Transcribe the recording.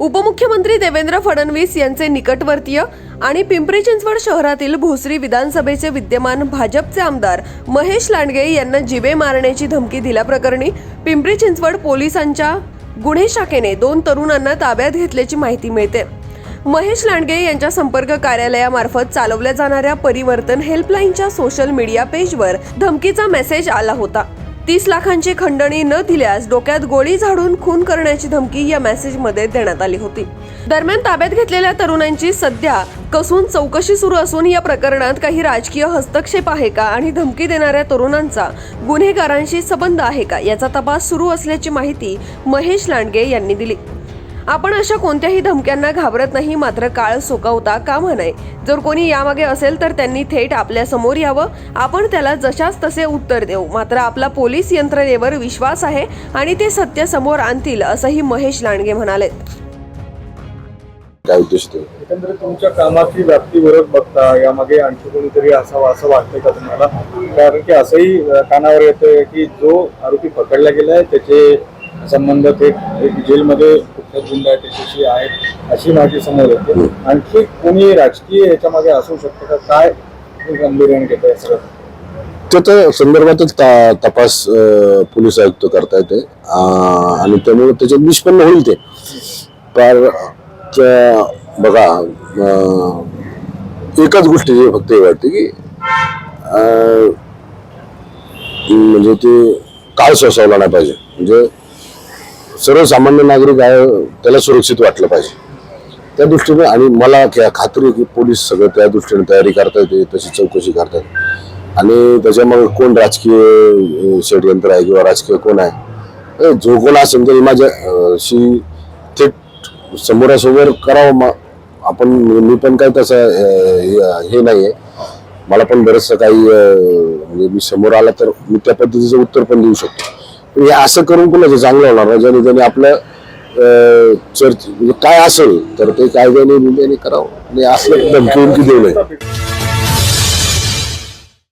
उपमुख्यमंत्री देवेंद्र फडणवीस यांचे निकटवर्तीय आणि पिंपरी चिंचवड शहरातील भोसरी विधानसभेचे विद्यमान भाजपचे आमदार महेश लांडगे यांना जिवे मारण्याची धमकी दिल्याप्रकरणी पिंपरी चिंचवड पोलिसांच्या गुन्हे शाखेने दोन तरुणांना ताब्यात घेतल्याची माहिती मिळते. महेश लांडगे यांच्या संपर्क कार्यालयामार्फत चालवल्या जाणाऱ्या परिवर्तन हेल्पलाईनच्या सोशल मीडिया पेजवर धमकीचा मेसेज आला होता. तीस लाखांची खंडणी न दिल्यास डोक्यात गोळी झाडून खून करण्याची धमकी या मेसेजमध्ये देण्यात आली होती. दरम्यान ताब्यात घेतलेल्या तरुणांची सध्या कसून चौकशी सुरू असून या प्रकरणात काही राजकीय हस्तक्षेप आहे का आणि धमकी देणाऱ्या तरुणांचा गुन्हेगारांशी संबंध आहे का याचा तपास सुरू असल्याची माहिती महेश लांडगे यांनी दिली. आपण अशा कोणत्याही धमक्यांना घाबरत नाही मात्र काळ सोकावता कामा नये. जर कोणी यामागे असेल तर त्यांनी थेट आपल्यासमोर यावं. आपण त्याला जशाच तसे उत्तर देऊ. मात्र आपला पोलीस यंत्रणेवर विश्वास आहे आणि ते सत्य समोर आणतील असंही महेश लांडगे म्हणाले. काय उद्देश ते एकंदरीत तुमच्या कामाची व्याप्ती बरोबर बघता यामागे आणखी कोणीतरी असावं असं वाटतंय का तुम्हाला? कारण की असंही कानावर येतंय की जो आरोपी पकडला गेलाय त्याचे संबंध थेट एक जेलमध्ये कुठल्या गुंड त्याच्याशी आहेत अशी माहिती समोर येते. आणखी कोणी राजकीय याच्यामध्ये असू शकतं का? काय गंभीर्याने घेत आहे सगळं त्याच्या संदर्भातच ता- तपास पोलीस आयुक्त करता येते आणि त्यामुळे त्याच्यात निष्पन्न होईल ते. पर त्या- बघा एकाच गोष्टीची फक्त हे वाटते की म्हणजे ते काळ सोसावला नाही पाहिजे. म्हणजे सर्वसामान्य नागरिक आहे त्याला सुरक्षित वाटलं पाहिजे. त्या दृष्टीने आणि मला क्या- खात्री आहे की पोलीस सगळं त्या दृष्टीने तयारी करतात ते तशी चौकशी करतात आणि त्याच्यामुळे कोण राजकीय षडयंत्र आहे किंवा राजकीय कोण आहे जो कोण असेल तरी माझ्या शी थेट समोरासमोर करावं मा- आपण मी पण काय तसं हे- हे नाही आहे मला पण बरंचसं काही म्हणजे मी समोर आला तर मी त्या पद्धतीचं उत्तर पण देऊ शकतो. हे असं करून कुणाचं चांगलं होणार नाही ज्याने त्याने आपलं चर्च म्हणजे काय असेल तर ते कायद्याने बिद्याने करावं. आणि असलं धमकी देऊ नये.